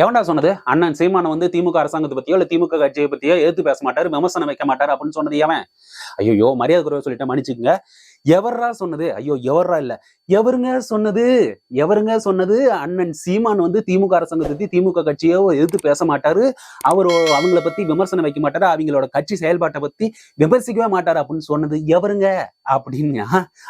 எவன்டா சொன்னது? அண்ணன் சீமான வந்து திமுக அரசாங்கத்தை பத்தியோ இல்ல திமுக கட்சியை பத்தியோ எதிர்த்து பேச மாட்டாரு விமர்சனம் வைக்க மாட்டாரு அப்படின்னு சொன்னது எவன்? ஐயோ மரியாதை குறைவை சொல்லிட்டேன் மன்னிச்சுக்கங்க. எவர்ரா சொன்னது? ஐயோ எவர்ரா இல்ல. எவருங்க சொன்னது? எவருங்க சொன்னது? அண்ணன் சீமான் வந்து திமுக அரசாங்கத்தை பத்தி திமுக கட்சியோ எதிர்த்து பேச மாட்டாரு. அவர் அவங்கள பத்தி விமர்சனம் வைக்க மாட்டாரு? அவங்களோட கட்சி செயல்பாட்டை பத்தி விமர்சிக்கவே மாட்டாரு அப்படின்னு சொன்னது எவருங்க? அப்படின்னு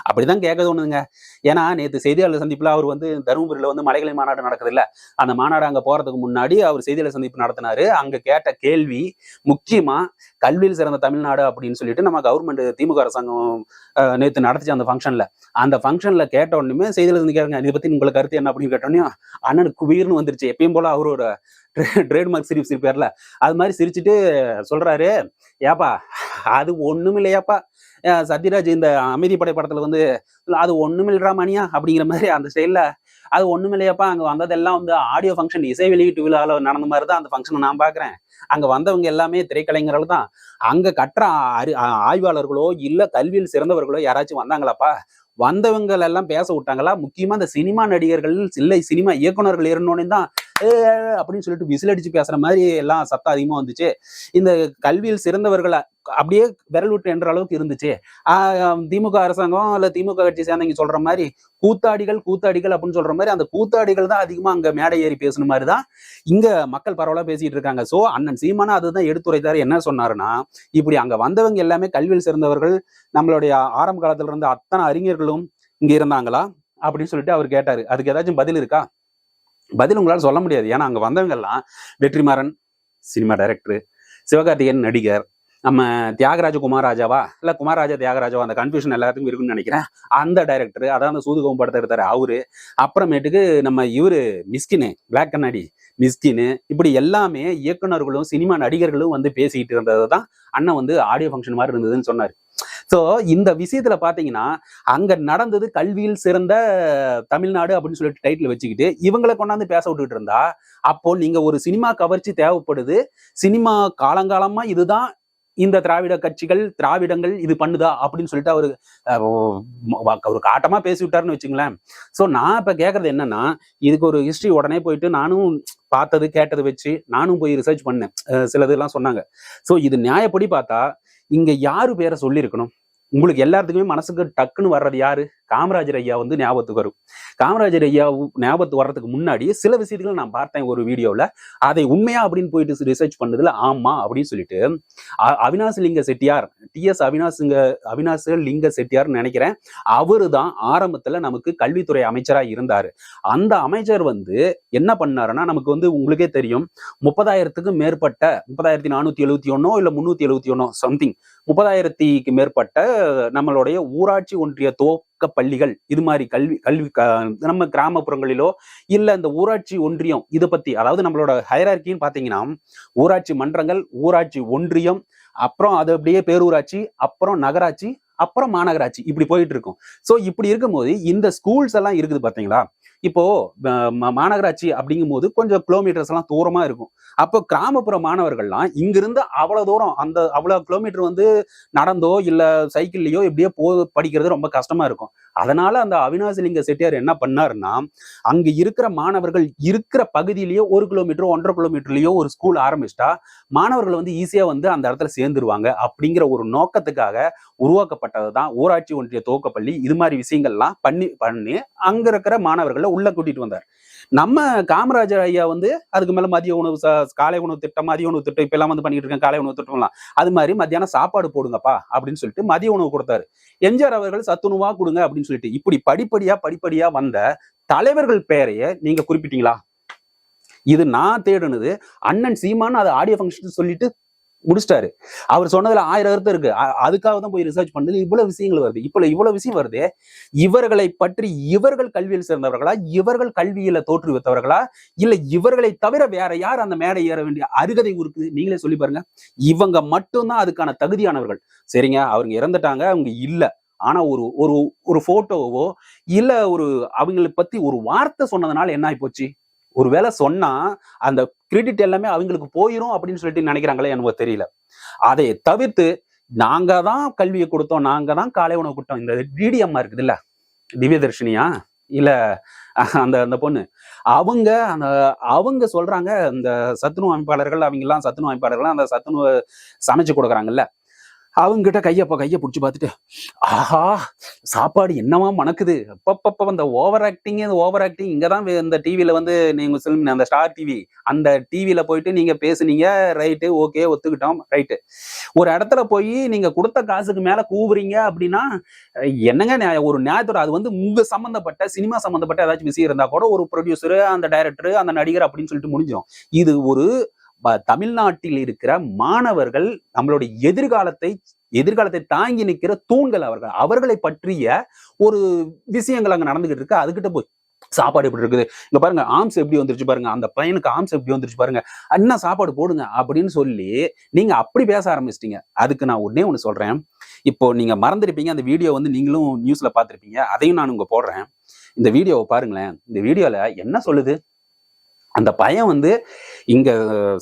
அப்படிதான் கேட்க தோணுதுங்க. ஏன்னா நேத்து செய்தியாளர் சந்திப்புல அவர் வந்து தருமபுரியில வந்து மலைகளை மாநாடு நடக்குது இல்ல? அந்த மாநாடு அங்க போறதுக்கு முன்னாடி அவர் செய்தியாளர் சந்திப்பு நடத்தினாரு. அங்க கேட்ட கேள்வி முக்கியமா கல்வியில் சிறந்த தமிழ்நாடு அப்படின்னு சொல்லிட்டு நம்ம கவர்மெண்ட் திமுக அரசாங்கம் அஹ், நேத்து நடத்துச்சு அந்த ஃபங்க்ஷன்ல அந்த ஃபங்க்ஷன்ல கேட்ட உடனே செய்தியாளர் இருந்து கேட்குங்க இதை பத்தி உங்களுக்கு கருத்து என்ன அப்படின்னு கேட்டோன்னே அண்ணனுக்கு குபீர்னு வந்துருச்சு. எப்பயும் போல அவரோட ட்ரேட்மார்க் சிரிப்பு சிரிப்பார்ல அது மாதிரி சிரிச்சுட்டு சொல்றாரு ஏப்பா அது ஒண்ணும் இல்லையாப்பா. சத்யராஜ் இந்த அமைதி படை படத்துல வந்து அது ஒண்ணும் இல்லடா மணியா? அப்படிங்கிற மாதிரி அந்த ஸ்டைல்ல அது ஒண்ணும் இல்லையாப்பா. அங்க வந்ததெல்லாம் வந்து ஆடியோ ஃபங்க்ஷன் இசை வெளியீட்டு விழாவில் நடந்த மாதிரி தான் அந்த ஃபங்க்ஷனை நான் பாக்குறேன். அங்க வந்தவங்க எல்லாமே திரைக்கலைஞர்கள் தான். அங்க கற்ற அறி ஆய்வாளர்களோ இல்ல கல்வியில் சிறந்தவர்களோ யாராச்சும் வந்தாங்களாப்பா? வந்தவங்க எல்லாம் பேச விட்டாங்களா? முக்கியமா அந்த சினிமா நடிகர்கள் இல்லை சினிமா இயக்குனர்கள் இருந்தோடனே தான் அப்படின்னு சொல்லிட்டு விசில் அடிச்சு பேசுற மாதிரி எல்லாம் சத்தம் அதிகமா வந்துச்சு. இந்த கல்வியில் சிறந்தவர்களை அப்படியே விரல் விட்டு என்ற அளவுக்கு இருந்துச்சு. திமுக அரசாங்கம் இல்ல திமுக கட்சி சேர்ந்தவங்க சொல்ற மாதிரி கூத்தாடிகள் கூத்தாடிகள் அப்படின்னு சொல்ற மாதிரி அந்த கூத்தாடிகள் தான் அதிகமா அங்க மேடை ஏறி பேசுன மாதிரி தான் இங்க மக்கள் பரவலா பேசிட்டு இருக்காங்க. சோ அண்ணன் சீமானா அதுதான் எடுத்துரைத்தாரு. என்ன சொன்னாருன்னா இப்படி அங்க வந்தவங்க எல்லாமே கல்வியில் சிறந்தவர்கள் நம்மளுடைய ஆரம்ப காலத்துல இருந்த அத்தனை அறிஞர்களும் இங்க இருந்தாங்களா? அப்படின்னு சொல்லிட்டு அவர் கேட்டாரு. அதுக்கு ஏதாச்சும் பதில் இருக்கா? பதில் உங்களால் சொல்ல முடியாது. ஏன்னா அங்கே வந்தவங்கெல்லாம் வெற்றிமாறன் சினிமா டைரக்டர் சிவகார்த்திகேயன் நடிகர் நம்ம தியாகராஜ குமாராஜாவா இல்லை குமாரராஜா தியாகராஜாவா? அந்த கன்ஃபியூஷன் எல்லாத்துக்கும் இருக்குன்னு நினைக்கிறேன். அந்த டைரக்டர் அதான் அந்த சூதுகம் படத்தை எடுத்தார் அவரு. அப்புறமேட்டுக்கு நம்ம இவரு மிஸ்கினு பிளாக் கண்ணாடி மிஸ்கின்னு இப்படி எல்லாமே இயக்குனர்களும் சினிமா நடிகர்களும் வந்து பேசிக்கிட்டு இருந்தது தான் அண்ணன் வந்து ஆடியோ ஃபங்க்ஷன் மாதிரி இருந்ததுன்னு சொன்னார். ஸோ இந்த விஷயத்துல பாத்தீங்கன்னா அங்க நடந்தது கல்வியில் சிறந்த தமிழ்நாடு அப்படின்னு சொல்லிட்டு டைட்டில் வச்சுக்கிட்டு இவங்களை கொண்டாந்து பேச விட்டுட்டு இருந்தா அப்போ நீங்க ஒரு சினிமா கவர்ச்சி தேவைப்படுது. சினிமா காலங்காலமா இதுதான் இந்த திராவிட கட்சிகள் திராவிடங்கள் இது பண்ணுதா அப்படின்னு சொல்லிட்டு அவரு ஒரு காட்டமா பேசி விட்டாருன்னு வச்சுங்களேன். ஸோ நான் இப்ப கேக்குறது என்னன்னா இதுக்கு ஒரு ஹிஸ்டரி உடனே போயிட்டு நானும் பார்த்தது கேட்டது வச்சு நானும் போய் ரிசர்ச் பண்ணேன். அஹ், சிலதெல்லாம் சொன்னாங்க. ஸோ இது நியாயப்படி பார்த்தா இங்க யாரு பேரை சொல்லியிருக்கணும்? உங்களுக்கு எல்லாத்துக்குமே மனசுக்கு டக்குன்னு வர்றது யாரு? காமராஜர் ஐயா வந்து ஞாபகத்துக்கு வரும். காமராஜர் ஐயா ஞாபகத்து ஞாபகத்துக்கு வர்றதுக்கு முன்னாடி சில விஷயத்துகள் நான் பார்த்தேன் ஒரு வீடியோவில் அதை உண்மையா அப்படின்னு போயிட்டு ரிசர்ச் பண்ணதுல ஆமா அப்படின்னு சொல்லிட்டு. அ- லிங்க செட்டியார் டிஎஸ் அவினாசிங்க அவினாச லிங்க செட்டியார்னு நினைக்கிறேன். அவரு தான் ஆரம்பத்துல நமக்கு கல்வித்துறை அமைச்சரா இருந்தாரு. அந்த அமைச்சர் வந்து என்ன பண்ணாருன்னா நமக்கு வந்து உங்களுக்கே தெரியும் முப்பதாயிரத்துக்கும் மேற்பட்ட முப்பதாயிரத்தி நானூத்தி எழுபத்தி ஒன்னோ இல்ல முன்னூத்தி எழுபத்தி ஒன்னோ சம்திங் முப்பதாயிரத்திக்கு மேற்பட்ட நம்மளுடைய ஊராட்சி ஒன்றிய பக்க பள்ளிகள் இது மாதிரி கல்வி கல்வி க- நம்ம கிராமப்புறங்களிலோ இல்ல இந்த ஊராட்சி ஒன்றியம் இதை பத்தி அதாவது நம்மளோட ஹைரார்கின்னு பாத்தீங்கன்னா ஊராட்சி மன்றங்கள் ஊராட்சி ஒன்றியம் அப்புறம் அது அப்படியே பேரூராட்சி அப்புறம் நகராட்சி அப்புறம் மாநகராட்சி இப்படி போயிட்டு இருக்கும். சோ இப்படி இருக்கும்போது இந்த ஸ்கூல்ஸ் எல்லாம் இருக்குது பாத்தீங்களா? இப்போ மாநகராட்சி அப்படிங்கும் போது கொஞ்சம் கிலோமீட்டர்ஸ் எல்லாம் தூரமா இருக்கும். அப்போ கிராமப்புற மாணவர்கள்லாம் இங்கிருந்து அவ்வளவு தூரம் அந்த அவ்வளவு கிலோமீட்டர் வந்து நடந்தோ இல்ல சைக்கிள்லயோ எப்படியோ போ படிக்கிறது ரொம்ப கஷ்டமா இருக்கும். அதனால அந்த அவினாசிலிங்க செட்டியார் என்ன பண்ணாருன்னா அங்க இருக்கிற மாணவர்கள் இருக்கிற பகுதியிலேயே ஒரு கிலோமீட்டர் ஒன்றரை கிலோமீட்டர்லயோ ஒரு ஸ்கூல் ஆரம்பிச்சிட்டா மாணவர்கள் வந்து ஈஸியா வந்து அந்த இடத்துல சேர்ந்துருவாங்க. அப்படிங்கிற ஒரு நோக்கத்துக்காக உருவாக்கப்பட்டது தான் ஊராட்சி ஒன்றிய துவக்கப்பள்ளி. இது மாதிரி விஷயங்கள்லாம் பண்ணி பண்ணி அங்க இருக்கிற மாணவர்கள் உள்ள கூட்டிட்டு வந்தார். நம்ம காமராஜர் ஐயா வந்து அதுக்கு மேல மதிய உணவு காலை உணவு திட்டம் மதிய உணவு திட்டம் இப்ப எல்லாம் வந்து பண்ணிட்டு இருக்கேன் காலை உணவு திட்டம்லாம். அது மாதிரி மத்தியானம் சாப்பாடு போடுங்கப்பா அப்படின்னு சொல்லிட்டு மதிய உணவு கொடுத்தாரு. எம்ஜிஆர் அவர்கள் சத்துணவா கொடுங்க அப்படின்னு சொல்லிட்டு இப்படி படிப்படியா படிப்படியா வந்த தலைவர்கள் பெயரையே நீங்க குறிப்பிட்டீங்களா? இது நான் தேடுனது அண்ணன் சீமான் அதை ஆடியோ ஃபங்க்ஷன் சொல்லிட்டு முடிச்சிட்டாரு. அவர் சொன்னதுல ஆயிரம் அர்த்தம் இருக்கு. அதுக்காக தான் போய் ரிசர்ச் பண்ணது இவ்வளவு விஷயங்கள் வருது. இப்போ இவ்வளவு விஷயம் வருது. இவர்களை பற்றி இவர்கள் கல்வியில் சேர்ந்தவர்களா? இவர்கள் கல்வியில தோற்றுவித்தவர்களா? இல்ல இவர்களை தவிர வேற யார் அந்த மேடை ஏற வேண்டிய அருகதை இருக்குது நீங்களே சொல்லி பாருங்க. இவங்க மட்டும்தான் அதுக்கான தகுதியானவர்கள். சரிங்க அவங்க இறந்துட்டாங்க அவங்க இல்ல. ஆனா ஒரு ஒரு ஒரு போட்டோவோ இல்ல ஒரு அவங்களை பத்தி ஒரு வார்த்தை சொன்னதுனால என்ன ஆகி போச்சு ஒருவேளை சொன்னா அந்த கிரெடிட் எல்லாமே அவங்களுக்கு போயிடும் அப்படின்னு சொல்லிட்டு நினைக்கிறாங்களே எனக்கு தெரியல. அதை தவிர்த்து நாங்க தான் கல்வியை கொடுத்தோம் நாங்க தான் காலை உணவு கொடுத்தோம். இந்த டிடிஎம்மா இருக்குது இல்ல திவ்யதர்ஷினியா? இல்ல அந்த அந்த பொண்ணு. அவங்க அந்த அவங்க சொல்றாங்க இந்த சத்துணவு அமைப்பாளர்கள் அவங்க எல்லாம் சத்துணவு அமைப்பாளர்கள் அந்த சத்துணவு சமைச்சு கொடுக்குறாங்கல்ல? அவங்க கிட்ட கையை பிடிச்சி பார்த்துட்டு ஆஹா சாப்பாடு என்னவா மணக்குது? அப்பப்பப்ப அந்த ஓவர் ஆக்டிங் அந்த ஓவர் ஆக்டிங் இங்கே தான் இந்த டிவியில வந்து நீங்கள் சொல்லுங்க அந்த ஸ்டார் டிவி அந்த டிவியில் போயிட்டு நீங்கள் பேசுனீங்க ரைட்டு ஓகே ஒத்துக்கிட்டோம் ரைட்டு ஒரு இடத்துல போய் நீங்கள் கொடுத்த காசுக்கு மேலே கூவுறீங்க அப்படின்னா என்னங்க ஒரு நியாயத்தோட அது வந்து உங்கள் சம்மந்தப்பட்ட சினிமா சம்மந்தப்பட்ட ஏதாச்சும் விஷயம் இருந்தால் கூட ஒரு ப்ரொடியூசர் அந்த டைரக்டர் அந்த நடிகர் அப்படின்னு சொல்லிட்டு முடிஞ்சிடும் இது ஒரு தமிழ்நாட்டில் இருக்கிற மாணவர்கள் நம்மளுடைய எதிர்காலத்தை எதிர்காலத்தை தாங்கி நிற்கிற தூண்கள் அவர்கள். அவர்களை பற்றிய ஒரு விஷயங்கள் அங்க நடந்துகிட்டு இருக்கு. அதுகிட்ட போய் சாப்பாடு எப்படி இருக்குது? இங்க பாருங்க ஆம்ஸ் எப்படி வந்துருச்சு பாருங்க. அந்த பையனுக்கு ஆம்ஸ் எப்படி வந்துருச்சு பாருங்க. அண்ணா சாப்பாடு போடுங்க அப்படின்னு சொல்லி நீங்க அப்படி பேச ஆரம்பிச்சிட்டீங்க. அதுக்கு நான் ஒன்னே ஒண்ணு சொல்றேன். இப்போ நீங்க மறந்துருப்பீங்க. அந்த வீடியோ வந்து நீங்களும் நியூஸ்ல பார்த்துருப்பீங்க. அதையும் நான் உங்க போடுறேன். இந்த வீடியோவை பாருங்களேன். இந்த வீடியோல என்ன சொல்லுது? அந்த பையன் வந்து இங்க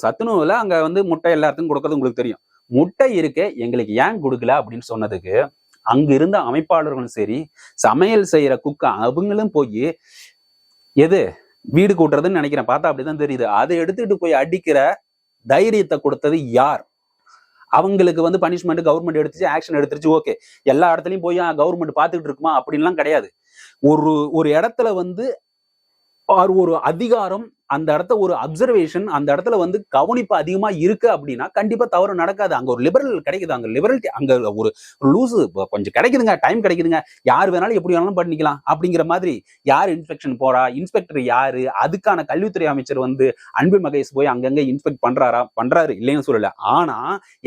சத்துணவுல அங்க வந்து முட்டை எல்லாத்துக்கும் கொடுக்கறது உங்களுக்கு தெரியும். முட்டை இருக்கு எங்களுக்கு ஏன் கொடுக்கல அப்படின்னு சொன்னதுக்கு அங்க இருந்த அமைப்பாளர்களும் சரி சமையல் செய்யற குக்க அவங்களும் போய் எது வீடு கூட்டுறதுன்னு நினைக்கிறேன். பார்த்தா அப்படிதான் தெரியுது. அதை எடுத்துட்டு போய் அடிக்கிற தைரியத்தை கொடுத்தது யார்? அவங்களுக்கு வந்து பனிஷ்மெண்ட் கவர்மெண்ட் எடுத்துச்சு ஆக்ஷன் எடுத்துருச்சு ஓகே எல்லா இடத்துலையும் போய் கவர்மெண்ட் பார்த்துக்கிட்டு இருக்குமா? அப்படின்லாம் கிடையாது. ஒரு ஒரு இடத்துல வந்து ஒரு ஒரு அதிகாரம் அந்த இடத்த ஒரு அப்சர்வேஷன் அந்த இடத்துல வந்து கவனிப்பு அதிகமா இருக்கு அப்படின்னா கண்டிப்பா தவறு நடக்காது. அங்க ஒரு லிபரல் கிடைக்குது. அங்க லிபரல் அங்க ஒரு லூசு கொஞ்சம் கிடைக்குதுங்க டைம் கிடைக்குதுங்க. யார் வேணாலும் எப்படி வேணாலும் பண்ணிக்கலாம் அப்படிங்கிற மாதிரி யார் இன்ஸ்பெக்ஷன் போறா இன்ஸ்பெக்டர் யாரு அதுக்கான கல்வித்துறை அமைச்சர் வந்து அன்பு மகேஷ் போய் அங்கங்க இன்ஸ்பெக்ட் பண்றாரா பண்றாரு இல்லைன்னு சொல்லல. ஆனா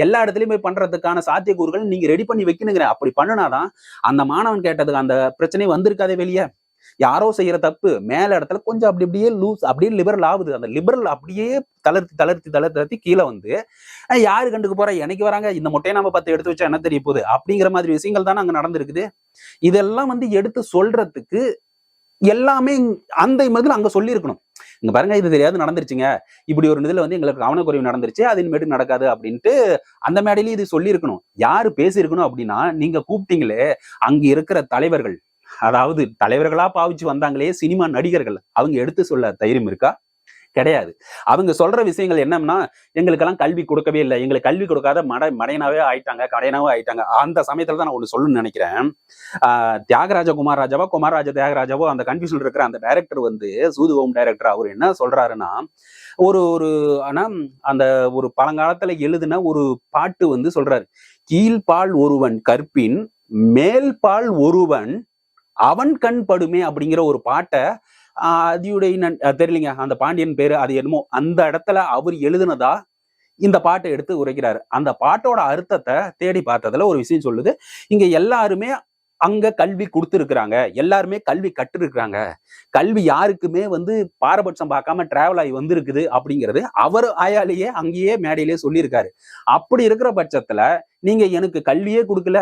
எல்லா இடத்துலயும் போய் பண்றதுக்கான சாத்தியக்கூறுகள் நீங்க ரெடி பண்ணி வைக்கணுங்கிற அப்படி பண்ணுனாதான் அந்த மாணவன் கேட்டதுக்கு அந்த பிரச்சனை வந்திருக்காதே வெளியே. யாரோ செய்யற தப்பு மேல இடத்துல கொஞ்சம் அப்படி அப்படியே லூஸ் அப்படியே லிபரல் ஆகுது. அந்த லிபரல் அப்படியே தளர்த்தி தளர்த்தி தளர்த்தி தளர்த்தி கீழே வந்து யாரு கண்டுக்கு போறா? எனக்கு வராங்க? இந்த மொட்டையை நம்ம பத்து எடுத்து வச்சா என்ன தெரிய போகுது? அப்படிங்கிற மாதிரி விஷயங்கள் தானே அங்க நடந்திருக்குது. இதெல்லாம் வந்து எடுத்து சொல்றதுக்கு எல்லாமே அந்த மாதிரி அங்க சொல்லியிருக்கணும். இங்க பாருங்க இது தெரியாது நடந்துருச்சுங்க. இப்படி ஒரு இதுல வந்து எங்களுக்கு கவனக்குறைவு நடந்துருச்சு. அது இனிமேட்டு நடக்காது அப்படின்ட்டு அந்த மேடையிலேயே இது சொல்லியிருக்கணும். யாரு பேசியிருக்கணும் அப்படின்னா நீங்க கூப்பிட்டீங்களே அங்க இருக்கிற தலைவர்கள் அதாவது தலைவர்களா பாவிச்சு வந்தாங்களே சினிமா நடிகர்கள். அவங்க எடுத்து சொல்ல தைரியம் இருக்கா? கிடையாது. அவங்க சொல்ற விஷயங்கள் என்னன்னா எங்களுக்கெல்லாம் கல்வி கொடுக்கவே இல்லை. எங்களுக்கு கல்வி கொடுக்காத மட மடையனாவே ஆயிட்டாங்க கடையனாவே ஆயிட்டாங்க. அந்த சமயத்துல தான் நான் ஒண்ணு சொல்லணும்னு நினைக்கிறேன். ஆஹ் தியாகராஜ குமார் ராஜாவோ குமாரராஜ தியாகராஜாவோ அந்த கன்ஃபியூஷன் இருக்கிற அந்த டைரக்டர் வந்து சூதுவோம் டைரக்டர் அவர் என்ன சொல்றாருன்னா ஒரு ஒரு ஆனா அந்த ஒரு பழங்காலத்துல எழுதின ஒரு பாட்டு வந்து சொல்றாரு. கீழ்பால் ஒருவன் கற்பின் மேல்பால் ஒருவன் அவன் கண் படுமே அப்படிங்கிற ஒரு பாட்டை அதியுடைய தெரியலீங்க. அந்த பாண்டியன் பேரு அது என்னமோ அந்த இடத்துல அவர் எழுதுனதா இந்த பாட்டை எடுத்து உரைக்கிறாரு. அந்த பாட்டோட அர்த்தத்தை தேடி பார்த்ததுல ஒரு விஷயம் சொல்லுது. இங்க எல்லாருமே அங்க கல்வி கொடுத்துருக்குறாங்க. எல்லாருமே கல்வி கற்றுருக்குறாங்க. கல்வி யாருக்குமே வந்து பாரபட்சம் பார்க்காம டிராவல் ஆகி வந்திருக்குது அப்படிங்கிறது அவர் ஆயாலேயே அங்கேயே மேடையிலேயே சொல்லியிருக்காரு. அப்படி இருக்கிற பட்சத்துல நீங்க எனக்கு கல்வியே கொடுக்கல.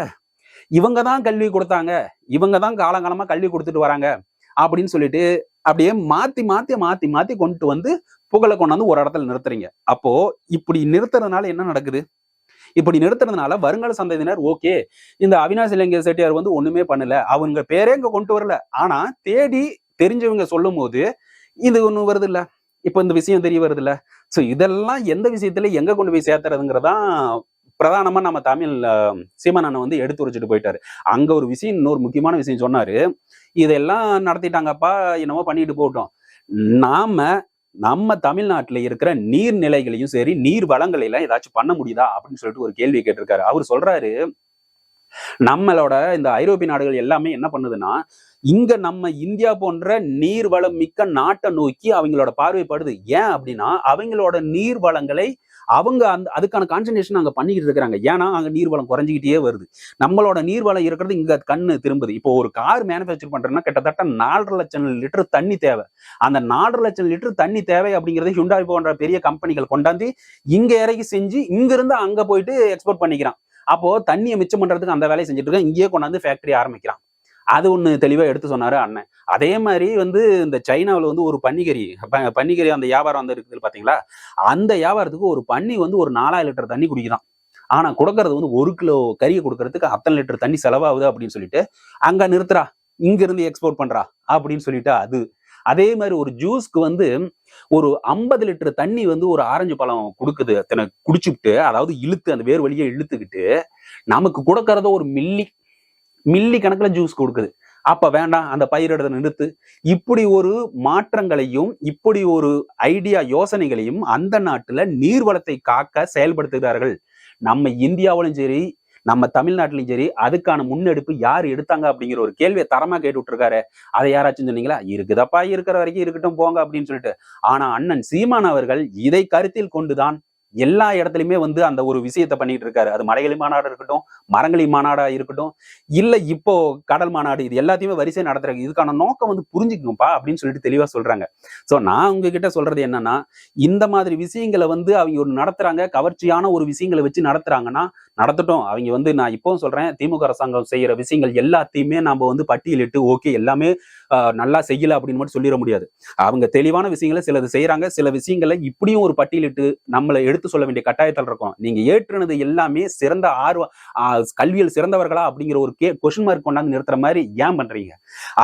இவங்க தான் கல்வி கொடுத்தாங்க. இவங்க தான் காலங்காலமா கல்வி கொடுத்துட்டு வராங்க அப்படின்னு சொல்லிட்டு அப்படியே மாத்தி மாத்தி மாத்தி மாத்தி கொண்டு வந்து புகழை கொண்டாந்து ஒரு இடத்துல நிறுத்துறீங்க. அப்போ இப்படி நிறுத்துறதுனால என்ன நடக்குது? இப்படி நிறுத்துறதுனால வருங்கால சந்ததியினர் ஓகே இந்த அவினாஷ் இளைஞர் செட்டியார் வந்து ஒண்ணுமே பண்ணல. அவங்க பேரே இங்க கொண்டு வரல. ஆனா தேடி தெரிஞ்சவங்க சொல்லும் போது இது ஒண்ணு வருது இல்ல இப்ப இந்த விஷயம் தெரிய வருது இல்ல சோ இதெல்லாம் எந்த விஷயத்துல எங்க கொண்டு போய் சேர்த்துறதுங்கிறதான் பிரதானமா நம்ம தமிழ் அஹ், சீமான் அண்ணன் வந்து எடுத்து உரைச்சிட்டு போயிட்டாரு. அங்க ஒரு விஷயம் இன்னொரு முக்கியமான விஷயம் சொன்னாரு. இதெல்லாம் நடத்திட்டாங்கப்பா என்னமோ பண்ணிட்டு போகட்டும் நாம நம்ம தமிழ்நாட்டில் இருக்கிற நீர்நிலைகளையும் சரி நீர் வளங்களையெல்லாம் ஏதாச்சும் பண்ண முடியுதா? அப்படின்னு சொல்லிட்டு ஒரு கேள்வி கேட்டிருக்காரு. அவர் சொல்றாரு நம்மளோட இந்த ஐரோப்பிய நாடுகள் எல்லாமே என்ன பண்ணுதுன்னா இங்க நம்ம இந்தியா போன்ற நீர் வளம் மிக்க நாட்டை நோக்கி அவங்களோட பார்வைப்படுது ஏன் அப்படின்னா அவங்களோட நீர் வளங்களை அவங்க அந்த அதுக்கான கான்சன்ட்ரேஷன் அங்கே பண்ணிக்கிட்டு இருக்கிறாங்க. ஏன்னா அங்க நீர்வளம் குறைஞ்சிக்கிட்டே வருது. நம்மளோட நீர்வளம் இருக்கிறது இங்கே கண்ணு திரும்புது. இப்போ ஒரு கார் மேனுஃபேக்சர் பண்ணுறேன்னா கிட்டத்தட்ட நாலரை லட்சம் லிட்டர் தண்ணி தேவை. அந்த நாலரை லட்சம் லிட்டர் தண்ணி தேவை அப்படிங்கிறது ஹுண்டாய் போன்ற பெரிய கம்பெனிகள் கொண்டாந்து இங்கே இறக்கி செஞ்சு இங்கிருந்து அங்கே போயிட்டு எக்ஸ்போர்ட் பண்ணிக்கிறான். அப்போ தண்ணியை மிச்சம் பண்றதுக்கு அந்த வேலையை செஞ்சுட்டு இருக்கான். இங்கேயே கொண்டாந்து ஃபேக்டரி ஆரம்பிக்கிறான். அது ஒன்று தெளிவாக எடுத்து சொன்னார் அண்ணன். அதே மாதிரி வந்து இந்த சைனாவில் வந்து ஒரு பன்னிக்கறி ப- பன்னிக்கறி அந்த வியாபாரம் வந்து இருக்குது பார்த்தீங்களா அந்த வியாபாரத்துக்கு ஒரு பன்னி வந்து ஒரு நாலாயிரம் லிட்டர் தண்ணி குடிக்குதான். ஆனால் கொடுக்கறது வந்து ஒரு கிலோ கறியை கொடுக்கறதுக்கு அத்தனை லிட்டர் தண்ணி செலவாகுது அப்படின்னு சொல்லிட்டு அங்கே நிறுத்துறா இங்கிருந்து எக்ஸ்போர்ட் பண்ணுறா அப்படின்னு சொல்லிட்டு அது. அதே மாதிரி ஒரு ஜூஸ்க்கு வந்து ஒரு ஐம்பது லிட்டர் தண்ணி வந்து ஒரு ஆரஞ்சு பழம் கொடுக்குது அத்தனை குடிச்சுக்கிட்டு அதாவது இழுத்து அந்த வேர் வழியை இழுத்துக்கிட்டு நமக்கு கொடுக்கறத ஒரு மில்லி மில்லி கணக்கில் ஜூஸ் கொடுக்குது. அப்ப வேண்டாம் அந்த பயிரிடத்தை நிறுத்து. இப்படி ஒரு மாற்றங்களையும் இப்படி ஒரு ஐடியா யோசனைகளையும் அந்த நாட்டுல நீர்வளத்தை காக்க செயல்படுத்துகிறார்கள். நம்ம இந்தியாவிலும் சரி நம்ம தமிழ்நாட்டிலும் சரி அதுக்கான முன்னெடுப்பு யார் எடுத்தாங்க அப்படிங்கிற ஒரு கேள்வியை தரமா கேட்டு விட்டுருக்காரு அதை யாராச்சும் சொன்னீங்களா? இருக்குதப்பா இருக்கிற வரைக்கும் இருக்கட்டும் போங்க அப்படின்னு சொல்லிட்டு. ஆனா அண்ணன் சீமான் அவர்கள் இதை கருத்தில் கொண்டுதான் எல்லா இடத்துலயுமே வந்து அந்த ஒரு விஷயத்த பண்ணிட்டு இருக்காரு. அது மலைகளி மாநாடு இருக்கட்டும் மரங்களி மாநாடா இருக்கட்டும் இல்ல இப்போ கடல் மாநாடு இது எல்லாத்தையுமே வரிசை நடத்துறாங்க. இதுக்கான நோக்கம் வந்து புரிஞ்சுக்கணும்ப்பா அப்படின்னு சொல்லிட்டு தெளிவா சொல்றாங்க. சோ நான் உங்ககிட்ட சொல்றது என்னன்னா இந்த மாதிரி விஷயங்களை வந்து அவங்க ஒரு நடத்துறாங்க கவர்ச்சியான ஒரு விஷயங்களை வச்சு நடத்துறாங்கன்னா நடத்தட்டும் அவங்க வந்து நான் இப்பவும் சொல்றேன் திமுக அரசாங்கம் செய்யற விஷயங்கள் எல்லாத்தையுமே நாம வந்து பட்டியலிட்டு ஓகே எல்லாமே நல்லா செய்யல அப்படின்னு மட்டும் சொல்லிட முடியாது. அவங்க தெளிவான விஷயங்களை சிலது செய்யறாங்க சில விஷயங்களை இப்படியும் ஒரு பட்டியலிட்டு நம்மளை எடுத்து சொல்ல வேண்டிய கட்டாயத்தில் இருக்கும். நீங்க ஏற்றுனது எல்லாமே சிறந்த ஆர்வம் கல்வியில் சிறந்தவர்களா அப்படிங்கிற ஒரு கே கொஸ்டின் மார்க் கொண்டாந்து நிறுத்துற மாதிரி ஏன் பண்றீங்க?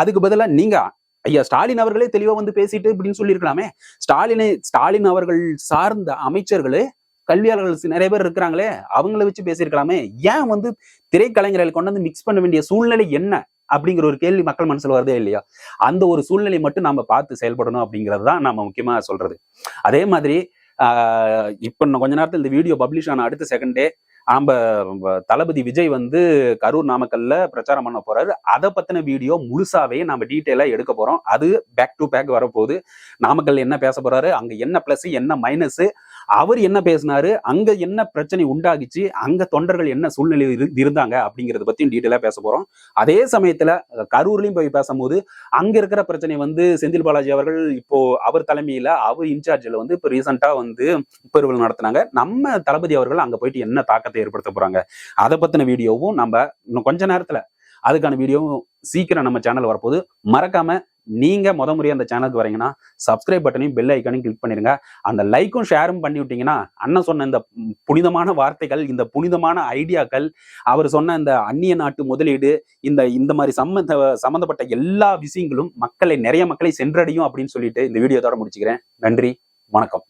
அதுக்கு பதிலா நீங்க ஐயா ஸ்டாலின் அவர்களே தெளிவா வந்து பேசிட்டு இப்படின்னு சொல்லியிருக்கலாமே. ஸ்டாலினை ஸ்டாலின் அவர்கள் சார்ந்த அமைச்சர்களே கல்வியாளர்கள் நிறைய பேர் இருக்கிறாங்களே அவங்கள வச்சு பேசியிருக்கலாமே. ஏன் வந்து திரைக்கலைஞர்களை கொண்டு வந்து மிக்ஸ் பண்ண வேண்டிய சூழ்நிலை என்ன? அப்படிங்கிற ஒரு கேள்வி மக்கள் மனசுல வருதே இல்லையா? அந்த ஒரு சூழ்நிலை மட்டும் நம்ம பார்த்து செயல்படணும் அப்படிங்கிறது தான் நம்ம முக்கியமா சொல்றது. அதே மாதிரி ஆஹ் இப்ப இன்னும் கொஞ்ச நேரத்தில் இந்த வீடியோ பப்ளிஷ் ஆன அடுத்த செகண்டே நம்ம தளபதி விஜய் வந்து கரூர் நாமக்கல்ல பிரச்சாரம் பண்ண போறாரு. அதை பத்தின வீடியோ முழுசாவே நம்ம டீட்டெயிலா எடுக்க போறோம். அது பேக் டு பேக் வரப்போகுது. நாமக்கல் என்ன பேச போறாரு? அங்க என்ன பிளஸ் என்ன மைனஸ் அவர் என்ன பேசினாரு? அங்க என்ன பிரச்சனை உண்டாகிச்சு? அங்க தொண்டர்கள் என்ன சூழ்நிலை இரு- இருந்தாங்க? அப்படிங்கறத பத்தியும் டீட்டெயிலா பேச போறோம். அதே சமயத்துல கரூர்லயும் போய் பேசும்போது அங்க இருக்கிற பிரச்சனை வந்து செந்தில் பாலாஜி அவர்கள் இப்போ அவர் தலைமையில அவர் இன்சார்ஜ்ல வந்து இப்போ ரீசெண்டா வந்து பெருவில் நடத்தினாங்க. நம்ம தளபதி அவர்கள் அங்க போயிட்டு என்ன தாக்கத்தை ஏற்படுத்த போறாங்க? அதை பத்தின வீடியோவும் நம்ம இன்னும் கொஞ்ச நேரத்துல அதுக்கான வீடியோவும் சீக்கிரம் நம்ம சேனல் வரப்போது மறக்காம நீங்க முத முறையாக அந்த சேனலுக்கு வரீங்கன்னா சப்ஸ்கிரைப் பட்டனையும் பெல் ஐக்கானையும் கிளிக் பண்ணிருங்க அந்த லைக்கும் ஷேரும் பண்ணி விட்டீங்கன்னா அண்ணன் சொன்ன இந்த புனிதமான வார்த்தைகள் இந்த புனிதமான ஐடியாக்கள் அவர் சொன்ன இந்த அந்நிய நாட்டு முதலீடு இந்த இந்த மாதிரி சம்மந்த சம்பந்தப்பட்ட எல்லா விஷயங்களும் மக்களை நிறைய மக்களை சென்றடையும் அப்படின்னு சொல்லிட்டு இந்த வீடியோ தோட முடிச்சுக்கிறேன். நன்றி வணக்கம்.